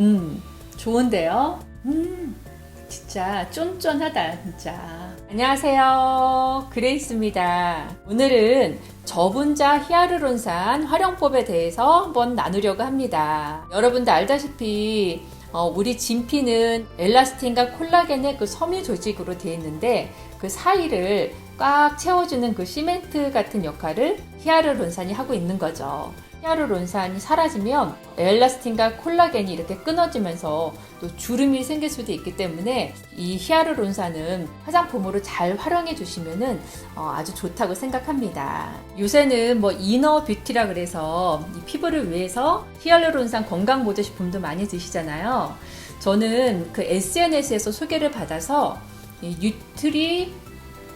음, 좋은데요? 음, 진짜 쫀쫀하다, 진짜. 안녕하세요. 그레이스입니다. 오늘은 저분자 히아루론산 활용법에 대해서 한번 나누려고 합니다. 여러분도 알다시피 어, 우리 진피는 엘라스틴과 콜라겐의 그 섬유 조직으로 되어 있는데 그 사이를 꽉 채워주는 그 시멘트 같은 역할을 히아루론산이 하고 있는 거죠. 히아루론산이 사라지면 엘라스틴과 콜라겐이 이렇게 끊어지면서 또 주름이 생길 수도 있기 때문에 이 히아루론산은 화장품으로 잘 활용해 주시면은 어, 아주 좋다고 생각합니다. 요새는 뭐 이너 뷰티라 그래서 이 피부를 위해서 히알루론산 건강 보조 식품도 많이 드시잖아요. 저는 그 SNS에서 소개를 받아서 이 뉴트리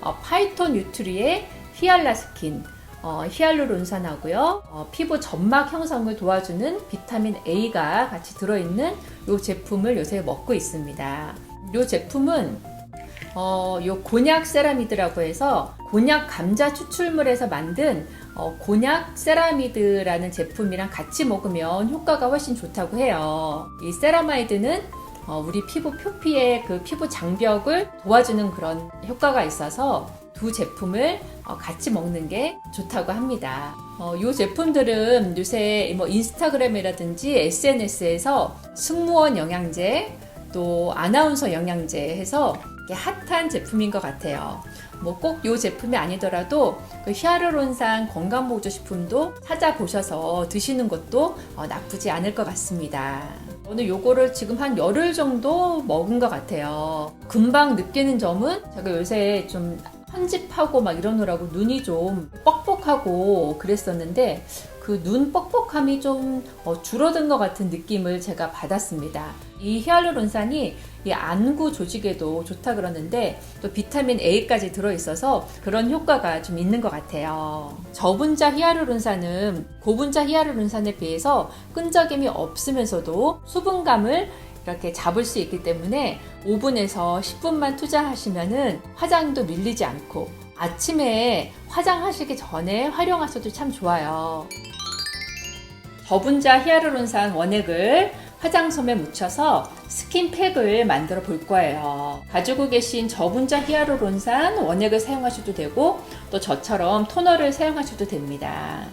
어, 파이톤 뉴트리의 히알라 스킨 어, 히알루론산하고요. 어, 피부 점막 형성을 도와주는 비타민 A가 같이 들어있는 이 제품을 요새 먹고 있습니다. 이 제품은 어, 요 곤약 세라미드라고 해서 곤약 감자 추출물에서 만든 어, 곤약 세라미드라는 제품이랑 같이 먹으면 효과가 훨씬 좋다고 해요. 이 세라마이드는 어, 우리 피부 표피의 그 피부 장벽을 도와주는 그런 효과가 있어서 두 제품을 어, 같이 먹는 게 좋다고 합니다. 어, 이 제품들은 요새 뭐 인스타그램이라든지 SNS에서 승무원 영양제, 또 아나운서 영양제 해서 핫한 제품인 것 같아요. 뭐 꼭 이 제품이 아니더라도 그 히아루론산 건강보조 식품도 찾아보셔서 드시는 것도 어, 나쁘지 않을 것 같습니다. 저는 요거를 지금 한 열흘 정도 먹은 것 같아요. 금방 느끼는 점은 제가 요새 좀 편집하고 막 이러느라고 눈이 좀 뻑뻑하고 그랬었는데 그 눈 뻑뻑함이 좀 어, 줄어든 것 같은 느낌을 제가 받았습니다. 이 히알루론산이 이 안구 조직에도 좋다 그러는데 또 비타민 A까지 들어있어서 그런 효과가 좀 있는 것 같아요. 저분자 히알루론산은 고분자 히알루론산에 비해서 끈적임이 없으면서도 수분감을 이렇게 잡을 수 있기 때문에 5분에서 10분만 투자하시면은 화장도 밀리지 않고 아침에 화장하시기 전에 활용하셔도 참 좋아요. 저분자 히아루론산 원액을 화장솜에 묻혀서 스킨팩을 만들어 볼 거예요. 가지고 계신 저분자 히아루론산 원액을 사용하셔도 되고 또 저처럼 토너를 사용하셔도 됩니다.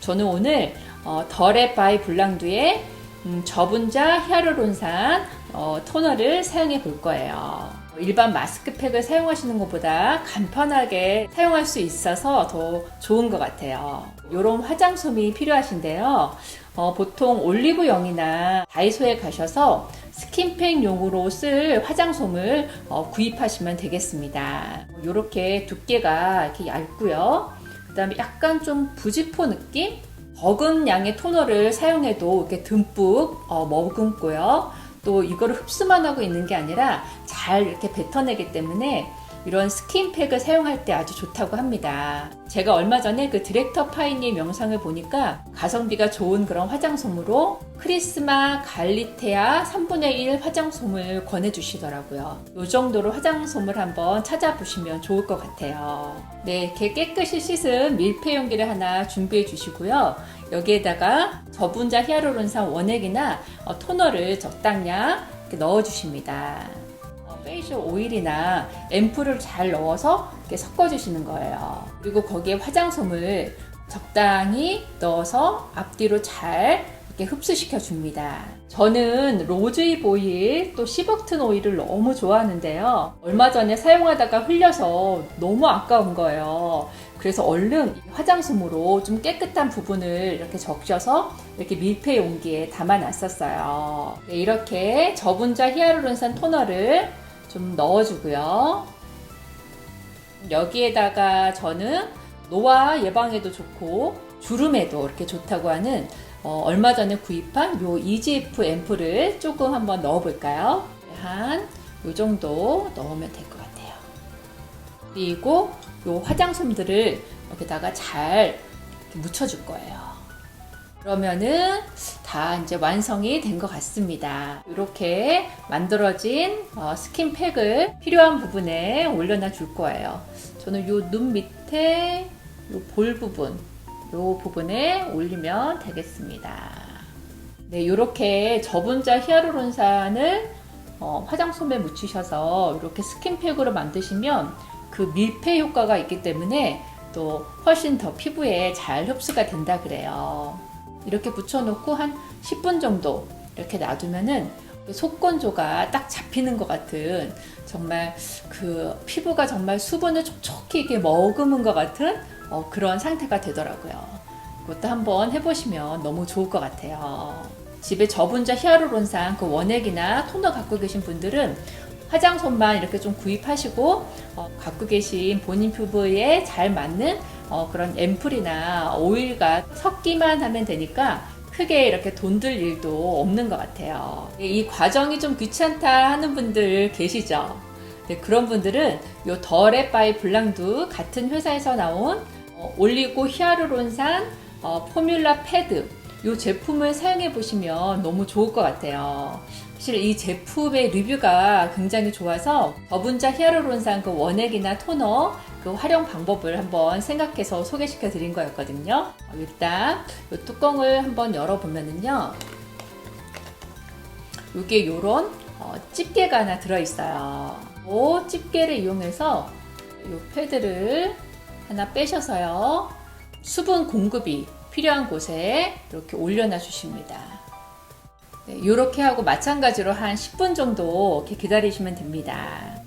저는 오늘 어, 더레 바이 블랑두의 음, 저분자 히아루론산 어, 토너를 사용해 볼 거예요. 일반 마스크팩을 사용하시는 것보다 간편하게 사용할 수 있어서 더 좋은 것 같아요. 이런 화장솜이 필요하신데요. 어, 보통 올리브영이나 다이소에 가셔서 스킨팩용으로 쓸 화장솜을 어, 구입하시면 되겠습니다. 이렇게 두께가 이렇게 얇고요. 그 다음에 약간 좀 부지포 느낌? 적은 양의 토너를 사용해도 이렇게 듬뿍 어, 머금고요. 또 이거를 흡수만 하고 있는 게 아니라 잘 이렇게 뱉어내기 때문에 이런 스킨팩을 사용할 때 아주 좋다고 합니다. 제가 얼마 전에 그 디렉터 파이님 영상을 보니까 가성비가 좋은 그런 화장솜으로 크리스마 갈리테아 3분의 1 화장솜을 권해주시더라고요. 이 정도로 화장솜을 한번 찾아보시면 좋을 것 같아요. 네, 이렇게 깨끗이 씻은 밀폐 용기를 하나 준비해 주시고요. 여기에다가 저분자 히아루론산 원액이나 어, 토너를 적당량 넣어 주십니다. 페이셜 오일이나 앰플을 잘 넣어서 이렇게 섞어주시는 거예요. 그리고 거기에 화장솜을 적당히 넣어서 앞뒤로 잘 이렇게 흡수시켜 줍니다. 저는 로즈잎 오일 또 시버튼 오일을 너무 좋아하는데요. 얼마 전에 사용하다가 흘려서 너무 아까운 거예요. 그래서 얼른 화장솜으로 좀 깨끗한 부분을 이렇게 적셔서 이렇게 밀폐 용기에 담아 놨었어요. 네, 이렇게 저분자 히아루론산 토너를 좀 넣어주고요. 여기에다가 저는 노화 예방에도 좋고 주름에도 이렇게 좋다고 하는 어, 얼마 전에 구입한 요 EGF 앰플을 조금 한번 넣어볼까요? 한 요 정도 넣으면 될 것 같아요. 그리고 요 화장솜들을 여기다가 잘 묻혀줄 거예요. 그러면은 다 이제 완성이 된 것 같습니다. 이렇게 만들어진 어, 스킨팩을 필요한 부분에 올려놔 줄 거예요. 저는 요 눈 밑에 요 볼 부분, 요 부분에 올리면 되겠습니다. 네, 이렇게 저분자 히아루론산을 어, 화장솜에 묻히셔서 이렇게 스킨팩으로 만드시면 그 밀폐 효과가 있기 때문에 또 훨씬 더 피부에 잘 흡수가 된다 그래요. 이렇게 붙여놓고 한 10분 정도 이렇게 놔두면은 속건조가 딱 잡히는 것 같은 정말 그 피부가 정말 수분을 촉촉히 이렇게 머금은 것 같은 어, 그런 상태가 되더라고요. 이것도 한번 해보시면 너무 좋을 것 같아요. 집에 저분자 히아루론산 그 원액이나 토너 갖고 계신 분들은 화장솜만 이렇게 좀 구입하시고 어, 갖고 계신 본인 피부에 잘 맞는 어, 그런 앰플이나 오일과 섞기만 하면 되니까 크게 이렇게 돈 들 일도 없는 것 같아요. 이 과정이 좀 귀찮다 하는 분들 계시죠? 네, 그런 분들은 요 더레 바이 블랑두 같은 회사에서 나온 어, 올리고 히아루론산 어, 포뮬라 패드 이 제품을 사용해 보시면 너무 좋을 것 같아요. 사실 이 제품의 리뷰가 굉장히 좋아서 저분자 히아루론산 그 원액이나 토너 그 활용 방법을 한번 생각해서 소개시켜 드린 거였거든요. 어, 일단 이 뚜껑을 한번 열어보면은요. 이게 요런 어, 집게가 하나 들어있어요. 이 집게를 이용해서 이 패드를 하나 빼셔서요. 수분 공급이 필요한 곳에 이렇게 올려놔 주십니다. 네, 이렇게 하고 마찬가지로 한 10분 정도 이렇게 기다리시면 됩니다.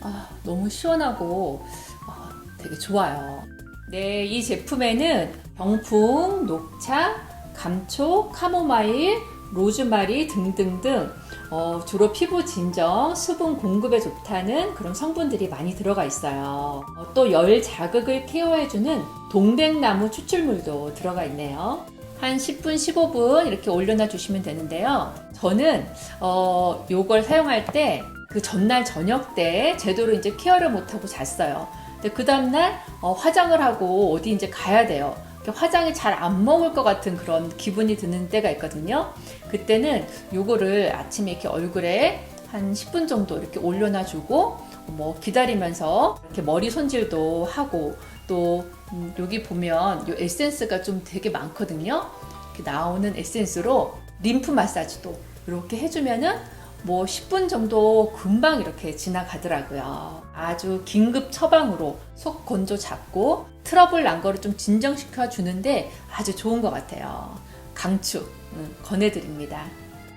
아, 너무 시원하고 아, 되게 좋아요. 네, 이 제품에는 병풍, 녹차, 감초, 카모마일, 로즈마리 등등등 어, 주로 피부 진정, 수분 공급에 좋다는 그런 성분들이 많이 들어가 있어요. 어, 또열 자극을 케어해주는 동백나무 추출물도 들어가 있네요. 한 10분, 15분 이렇게 올려놔 주시면 되는데요. 저는 어, 요걸 사용할 때 그 전날 저녁 때 제대로 이제 케어를 못하고 잤어요. 근데 그 다음날 어, 화장을 하고 어디 이제 가야 돼요. 화장이 잘 안 먹을 것 같은 그런 기분이 드는 때가 있거든요. 그때는 요거를 아침에 이렇게 얼굴에 한 10분 정도 이렇게 올려놔 주고 뭐 기다리면서 이렇게 머리 손질도 하고 또 음, 여기 보면 요 에센스가 좀 되게 많거든요. 이렇게 나오는 에센스로 림프 마사지도 이렇게 해주면은 뭐 10분 정도 금방 이렇게 지나가더라고요. 아주 긴급 처방으로 속 건조 잡고 트러블 난 거를 좀 진정시켜 주는데 아주 좋은 것 같아요. 강추 음, 권해드립니다.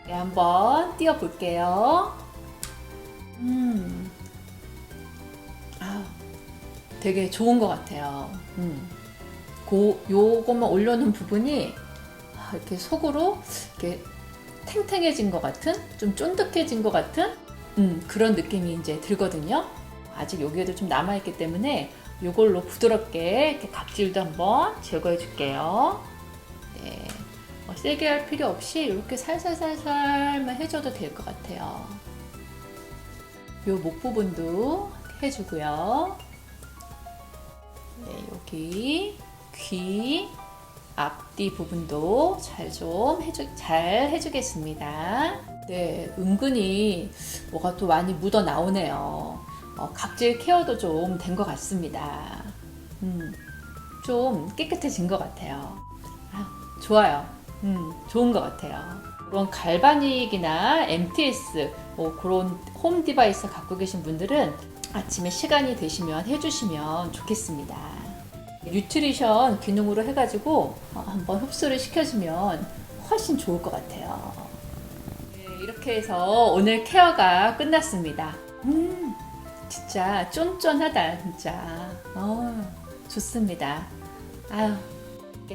네, 한번 띄워 볼게요. 음, 아, 되게 좋은 것 같아요. 음, 고 요것만 올려놓은 부분이 아, 이렇게 속으로 이렇게 탱탱해진 것 같은, 좀 쫀득해진 것 같은 음, 그런 느낌이 이제 들거든요. 아직 여기에도 좀 남아있기 때문에 이걸로 부드럽게 이렇게 각질도 한번 제거해 줄게요. 네. 어, 세게 할 필요 없이 이렇게 살살살살만 해줘도 될 것 같아요. 요 목 부분도 해주고요. 네, 여기 귀, 앞뒤 부분도 잘 좀 해주, 잘 해주겠습니다. 네, 은근히 뭐가 또 많이 묻어 나오네요. 어, 각질 케어도 좀 된 것 같습니다. 음, 좀 깨끗해진 것 같아요. 아, 좋아요. 음, 좋은 것 같아요. 그런 갈바닉이나 MTS 뭐 그런 홈 디바이스 갖고 계신 분들은 아침에 시간이 되시면 해주시면 좋겠습니다. 뉴트리션 기능으로 해가지고 어, 한번 흡수를 시켜주면 훨씬 좋을 것 같아요. 네, 이렇게 해서 오늘 케어가 끝났습니다. 음, 진짜 쫀쫀하다, 진짜. 어, 좋습니다. 아유,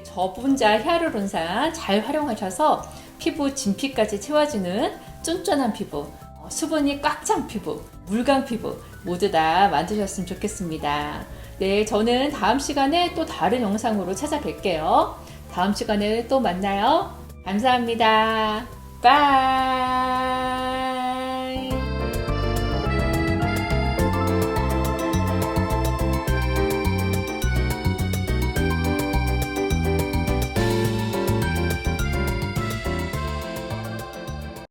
저분자 히아루론산 잘 활용하셔서 피부 진피까지 채워주는 쫀쫀한 피부, 어, 수분이 꽉 찬 피부, 물광 피부 모두 다 만드셨으면 좋겠습니다. 네, 저는 다음 시간에 또 다른 영상으로 찾아뵐게요. 다음 시간에 또 만나요. 감사합니다. 바이.